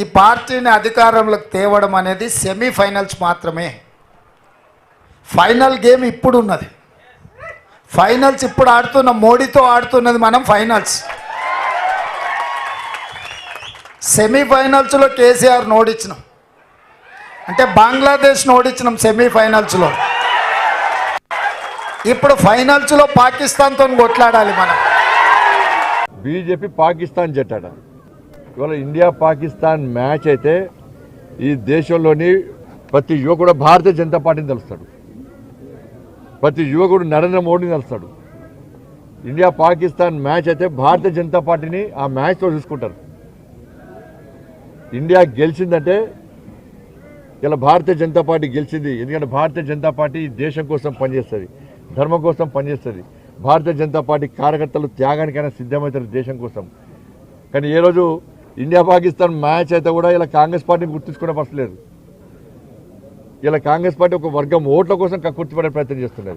ఈ పార్టీని అధికారంలోకి తేవడం అనేది సెమీఫైనల్స్ మాత్రమే. ఫైనల్ గేమ్ ఇప్పుడు ఉన్నది ఫైనల్స్ ఇప్పుడు ఆడుతున్న మోడీతో ఆడుతున్నది మనం ఫైనల్స్. సెమీఫైనల్స్లో కేసీఆర్ ఓడించినాం అంటే బంగ్లాదేశ్ ఓడించినాం సెమీఫైనల్స్లో. ఇప్పుడు ఫైనల్స్లో పాకిస్తాన్తో కొట్లాడాలి మనం. బీజేపీ పాకిస్తాన్ జట్టాడ ఇవాళ ఇండియా పాకిస్తాన్ మ్యాచ్ అయితే ఈ దేశంలోని ప్రతి యువకుడు భారతీయ జనతా పార్టీని తెలుస్తాడు. ప్రతి యువకుడు నరేంద్ర మోడీని తెలుస్తాడు. ఇండియా పాకిస్తాన్ మ్యాచ్ అయితే భారతీయ జనతా పార్టీని ఆ మ్యాచ్తో చూసుకుంటారు. ఇండియా గెలిచిందంటే ఇలా భారతీయ జనతా పార్టీ గెలిచింది. ఎందుకంటే భారతీయ జనతా పార్టీ దేశం కోసం పనిచేస్తుంది ధర్మం కోసం పనిచేస్తుంది. భారతీయ జనతా పార్టీ కార్యకర్తలు త్యాగానికైనా సిద్ధమవుతారు దేశం కోసం. కానీ ఏ రోజు ఇండియా పాకిస్తాన్ మ్యాచ్ అయితే కూడా ఇలా కాంగ్రెస్ పార్టీని గుర్తించుకునే పరిస్థితి లేదు. ఇలా కాంగ్రెస్ పార్టీ ఒక వర్గం ఓట్ల కోసం గుర్తుపడే ప్రయత్నం చేస్తున్నది.